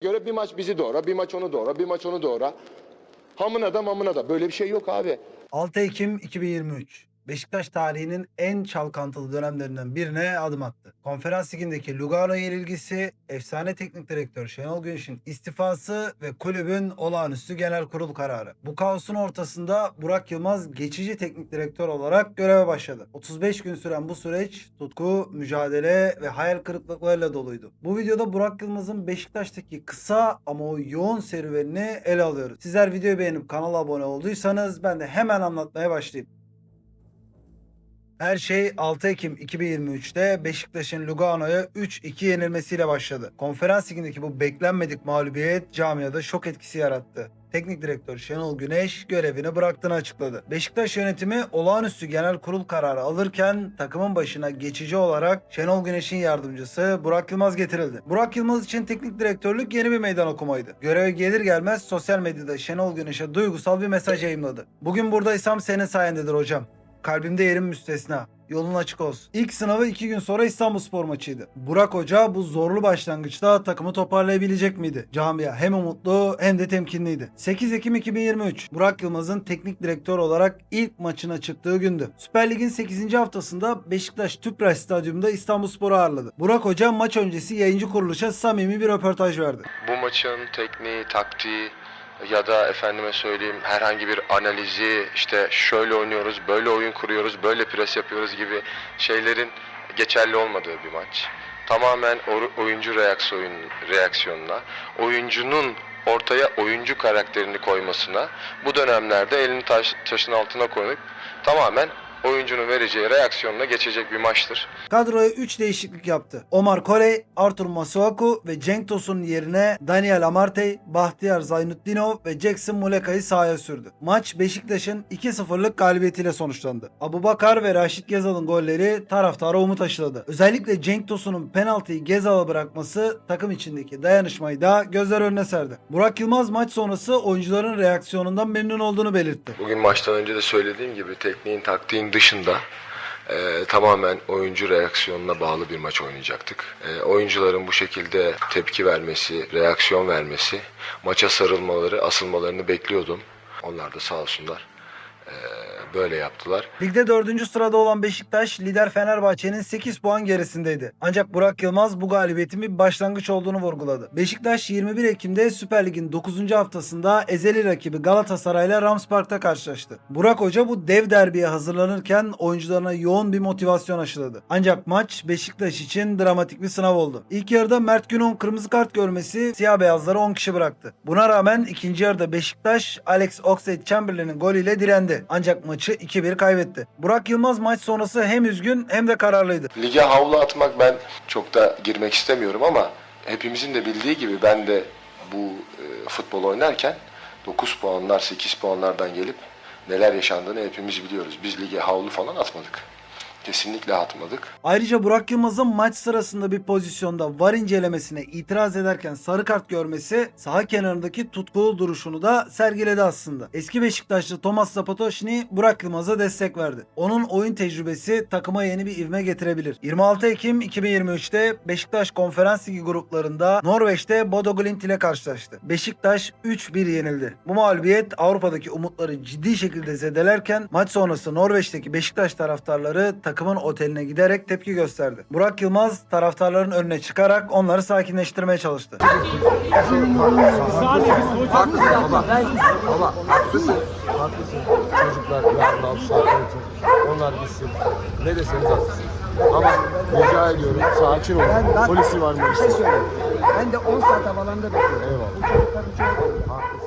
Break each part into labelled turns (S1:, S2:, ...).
S1: göre bir maç bizi doğra, bir maç onu doğra, bir maç onu doğra. Hamına da mamına da. Böyle bir şey yok abi.
S2: 6 Ekim 2023. Beşiktaş tarihinin en çalkantılı dönemlerinden birine adım attı. Konferans ligindeki Lugano yenilgisi, efsane teknik direktör Şenol Güneş'in istifası ve kulübün olağanüstü genel kurul kararı. Bu kaosun ortasında Burak Yılmaz geçici teknik direktör olarak göreve başladı. 35 gün süren bu süreç tutku, mücadele ve hayal kırıklıklarıyla doluydu. Bu videoda Burak Yılmaz'ın Beşiktaş'taki kısa ama o yoğun serüvenini ele alıyoruz. Sizler videoyu beğenip kanala abone olduysanız ben de hemen anlatmaya başlayayım. Her şey 6 Ekim 2023'te Beşiktaş'ın Lugano'ya 3-2 yenilmesiyle başladı. Konferans ligindeki bu beklenmedik mağlubiyet camiada şok etkisi yarattı. Teknik direktör Şenol Güneş görevini bıraktığını açıkladı. Beşiktaş yönetimi olağanüstü genel kurul kararı alırken takımın başına geçici olarak Şenol Güneş'in yardımcısı Burak Yılmaz getirildi. Burak Yılmaz için teknik direktörlük yeni bir meydan okumaydı. Göreve gelir gelmez sosyal medyada Şenol Güneş'e duygusal bir mesaj yayımladı. Bugün buradaysam senin sayendedir hocam. Kalbimde yerim müstesna. Yolun açık olsun. İlk sınavı iki gün sonra İstanbulspor maçıydı. Burak Hoca bu zorlu başlangıçta takımı toparlayabilecek miydi? Camia hem umutlu hem de temkinliydi. 8 Ekim 2023 Burak Yılmaz'ın teknik direktör olarak ilk maçına çıktığı gündü. Süper Lig'in 8. haftasında Beşiktaş Tüpraş Stadyumunda İstanbulspor'u ağırladı. Burak Hoca maç öncesi yayıncı kuruluşa samimi bir röportaj verdi.
S1: Bu maçın tekniği, taktiği ya da efendime söyleyeyim herhangi bir analizi işte şöyle oynuyoruz, böyle oyun kuruyoruz, böyle pres yapıyoruz gibi şeylerin geçerli olmadığı bir maç. Tamamen oyuncu reaksiyon, reaksiyonuna, oyuncunun ortaya oyuncu karakterini koymasına, bu dönemlerde elini taş, taşın altına koyup tamamen oyuncunun vereceği reaksiyonla geçecek bir maçtır.
S2: Kadroya 3 değişiklik yaptı. Omar Korey, Artur Masuaku ve Cenk Tosun'un yerine Daniel Amartey, Bahtiyar Zaynutdinov ve Jackson Muleka'yı sahaya sürdü. Maç Beşiktaş'ın 2-0'lık galibiyetiyle sonuçlandı. Abu Bakar ve Raşit Gezal'ın golleri taraftara umut aşıladı. Özellikle Cenk Tosun'un penaltıyı Gezal'a bırakması takım içindeki dayanışmayı da gözler önüne serdi. Burak Yılmaz maç sonrası oyuncuların reaksiyonundan memnun olduğunu belirtti.
S1: Bugün maçtan önce de söylediğim gibi tekniğin taktiğin dışında e, tamamen oyuncu reaksiyonuna bağlı bir maç oynayacaktık. E, oyuncuların bu şekilde tepki vermesi, reaksiyon vermesi, maça sarılmaları, asılmalarını bekliyordum. Onlar da sağ olsunlar e, böyle yaptılar.
S2: Ligde 4. sırada olan Beşiktaş lider Fenerbahçe'nin 8 puan gerisindeydi. Ancak Burak Yılmaz bu galibiyetin bir başlangıç olduğunu vurguladı. Beşiktaş 21 Ekim'de Süper Lig'in 9. haftasında ezeli rakibi Galatasaray'la Ramspark'ta karşılaştı. Burak Hoca bu dev derbiye hazırlanırken oyuncularına yoğun bir motivasyon aşıladı. Ancak maç Beşiktaş için dramatik bir sınav oldu. İlk yarıda Mert Günok'un kırmızı kart görmesi siyah beyazları 10 kişi bıraktı. Buna rağmen ikinci yarıda Beşiktaş Alex Oxlade-Chamberlain'in golüyle direndi. Ancak maçı 2-1 kaybetti. Burak Yılmaz maç sonrası hem üzgün hem de kararlıydı.
S1: Lige havlu atmak ben çok da girmek istemiyorum ama hepimizin de bildiği gibi ben de bu e, futbol oynarken 9 puanlar 8 puanlardan gelip neler yaşandığını hepimiz biliyoruz. Biz lige havlu falan atmadık. Kesinlikle atmadık.
S2: Ayrıca Burak Yılmaz'ın maç sırasında bir pozisyonda var incelemesine itiraz ederken sarı kart görmesi saha kenarındaki tutkulu duruşunu da sergiledi aslında. Eski Beşiktaşlı Thomas Zapatoşni Burak Yılmaz'a destek verdi. Onun oyun tecrübesi takıma yeni bir ivme getirebilir. 26 Ekim 2023'te Beşiktaş Konferans Ligi gruplarında Norveç'te Bodo Glimt ile karşılaştı. Beşiktaş 3-1 yenildi. Bu mağlubiyet Avrupa'daki umutları ciddi şekilde zedelerken maç sonrası Norveç'teki Beşiktaş taraftarları takımın oteline giderek tepki gösterdi. Burak Yılmaz taraftarların önüne çıkarak onları sakinleştirmeye çalıştı.
S3: Haklısın. Haklısın. Çocuklar yarın al saatleri Onlar gitsin. Ne deseniz haklısınız. Ama rica ediyorum sakin olun.
S4: Ben, ben
S3: Polisi var mı?
S4: Bir şey söyleyeyim. Ben de 10 saat havalanda bekliyorum.
S3: Eyvallah.
S4: Bu çocukların çoğu
S3: Haklısın.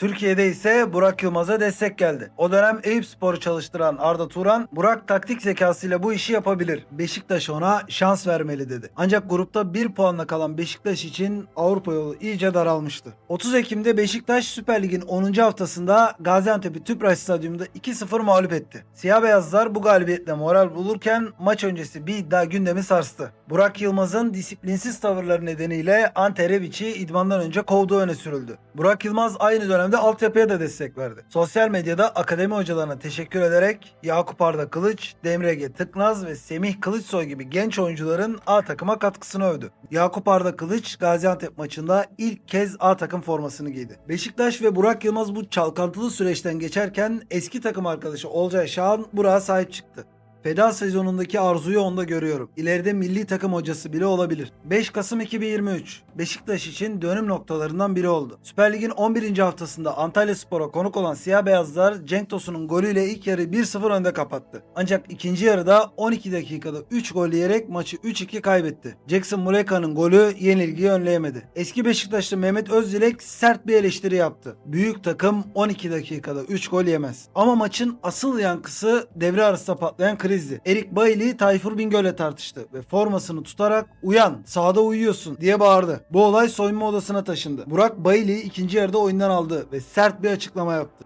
S2: Türkiye'de ise Burak Yılmaz'a destek geldi. O dönem Eyüp Spor'u çalıştıran Arda Turan, Burak taktik zekasıyla bu işi yapabilir. Beşiktaş ona şans vermeli dedi. Ancak grupta 1 puanla kalan Beşiktaş için Avrupa yolu iyice daralmıştı. 30 Ekim'de Beşiktaş Süper Lig'in 10. haftasında Gaziantep'i Tüpraş Stadyumunda 2-0 mağlup etti. Siyah beyazlar bu galibiyetle moral bulurken maç öncesi bir iddia gündemi sarstı. Burak Yılmaz'ın disiplinsiz tavırları nedeniyle Ante Rebic'i idmandan önce kovduğu öne sürüldü. Burak Yılmaz aynı dönem dönemde altyapıya da destek verdi. Sosyal medyada akademi hocalarına teşekkür ederek Yakup Arda Kılıç, Demre Ege Tıknaz ve Semih Kılıçsoy gibi genç oyuncuların A takıma katkısını övdü. Yakup Arda Kılıç Gaziantep maçında ilk kez A takım formasını giydi. Beşiktaş ve Burak Yılmaz bu çalkantılı süreçten geçerken eski takım arkadaşı Olcay Şahan Burak'a sahip çıktı. Feda sezonundaki arzuyu onda görüyorum. İleride milli takım hocası bile olabilir. 5 Kasım 2023 Beşiktaş için dönüm noktalarından biri oldu. Süper Lig'in 11. haftasında Antalya Spor'a konuk olan Siyah Beyazlar Cenk Tosun'un golüyle ilk yarı 1-0 önde kapattı. Ancak ikinci yarıda 12 dakikada 3 gol yiyerek maçı 3-2 kaybetti. Jackson Muleka'nın golü yenilgiyi önleyemedi. Eski Beşiktaşlı Mehmet Özdilek sert bir eleştiri yaptı. Büyük takım 12 dakikada 3 gol yemez. Ama maçın asıl yankısı devre arasında patlayan krizdi. Erik Bailey Tayfur Bingöl'le tartıştı ve formasını tutarak uyan sahada uyuyorsun diye bağırdı. Bu olay soyunma odasına taşındı. Burak Bailey ikinci yarıda oyundan aldı ve sert bir açıklama yaptı.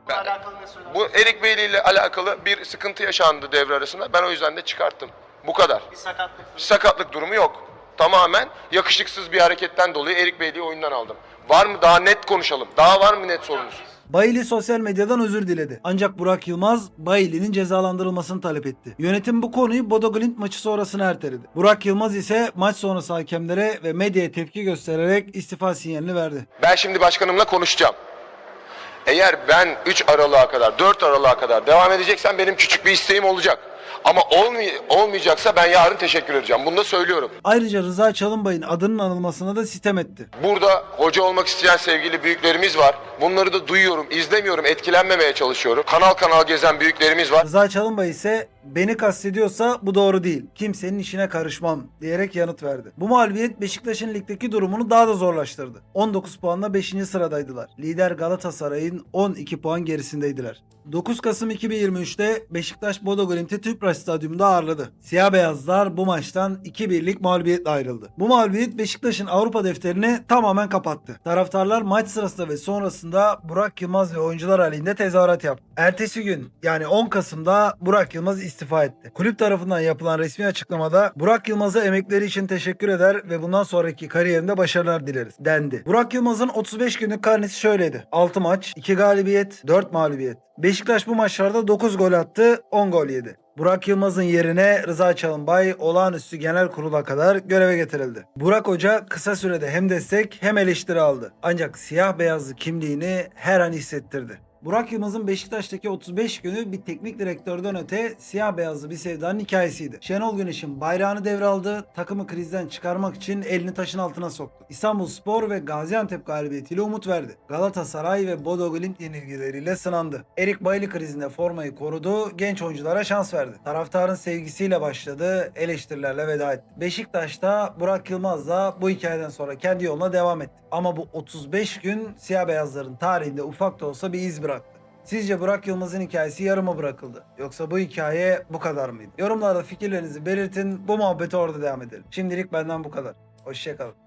S1: Bu Erik Beyli ile alakalı bir sıkıntı yaşandı devre arasında. Ben o yüzden de çıkarttım. Bu kadar.
S5: Bir sakatlık.
S1: Bir sakatlık durumu yok. Tamamen yakışıksız bir hareketten dolayı Erik Beyli'yi oyundan aldım. Var mı daha net konuşalım. Daha var mı net sorunuz?
S2: Bailey sosyal medyadan özür diledi. Ancak Burak Yılmaz Bailey'nin cezalandırılmasını talep etti. Yönetim bu konuyu Bodo Glimt maçı sonrasına erteledi. Burak Yılmaz ise maç sonrası hakemlere ve medyaya tepki göstererek istifa sinyalini verdi.
S1: Ben şimdi başkanımla konuşacağım. Eğer ben 3 Aralık'a kadar, 4 Aralık'a kadar devam edeceksem benim küçük bir isteğim olacak. Ama olmay- olmayacaksa ben yarın teşekkür edeceğim. Bunu da söylüyorum.
S2: Ayrıca Rıza Çalınbay'ın adının anılmasına da sitem etti.
S1: Burada hoca olmak isteyen sevgili büyüklerimiz var. Bunları da duyuyorum, izlemiyorum, etkilenmemeye çalışıyorum. Kanal kanal gezen büyüklerimiz var.
S2: Rıza Çalınbay ise beni kastediyorsa bu doğru değil. Kimsenin işine karışmam diyerek yanıt verdi. Bu mağlubiyet Beşiktaş'ın ligdeki durumunu daha da zorlaştırdı. 19 puanla 5. sıradaydılar. Lider Galatasaray'ın 12 puan gerisindeydiler. 9 Kasım 2023'te Beşiktaş Bodo Glimt'i Tüpraş Stadyumunda ağırladı. Siyah beyazlar bu maçtan 2-1'lik mağlubiyetle ayrıldı. Bu mağlubiyet Beşiktaş'ın Avrupa defterini tamamen kapattı. Taraftarlar maç sırasında ve sonrasında Burak Yılmaz ve oyuncular halinde tezahürat yaptı. Ertesi gün yani 10 Kasım'da Burak Yılmaz istifa etti. Kulüp tarafından yapılan resmi açıklamada Burak Yılmaz'a emekleri için teşekkür eder ve bundan sonraki kariyerinde başarılar dileriz dendi. Burak Yılmaz'ın 35 günlük karnesi şöyleydi. 6 maç, 2 galibiyet, 4 mağlubiyet. Beşiktaş bu maçlarda 9 gol attı, 10 gol yedi. Burak Yılmaz'ın yerine Rıza Çalınbay olağanüstü genel kurula kadar göreve getirildi. Burak Hoca kısa sürede hem destek hem eleştiri aldı. Ancak siyah beyazlı kimliğini her an hissettirdi. Burak Yılmaz'ın Beşiktaş'taki 35 günü bir teknik direktörden öte siyah beyazlı bir sevdanın hikayesiydi. Şenol Güneş'in bayrağını devraldı, takımı krizden çıkarmak için elini taşın altına soktu. İstanbul Spor ve Gaziantep galibiyetiyle umut verdi. Galatasaray ve Bodo Glimt yenilgileriyle sınandı. Erik Bailey krizinde formayı korudu, genç oyunculara şans verdi. Taraftarın sevgisiyle başladı, eleştirilerle veda etti. Beşiktaş'ta Burak Yılmaz da bu hikayeden sonra kendi yoluna devam etti. Ama bu 35 gün siyah beyazların tarihinde ufak da olsa bir iz bıraktı. Sizce Burak Yılmaz'ın hikayesi yarıma bırakıldı? Yoksa bu hikaye bu kadar mıydı? Yorumlarda fikirlerinizi belirtin. Bu muhabbeti orada devam edelim. Şimdilik benden bu kadar. Hoşçakalın.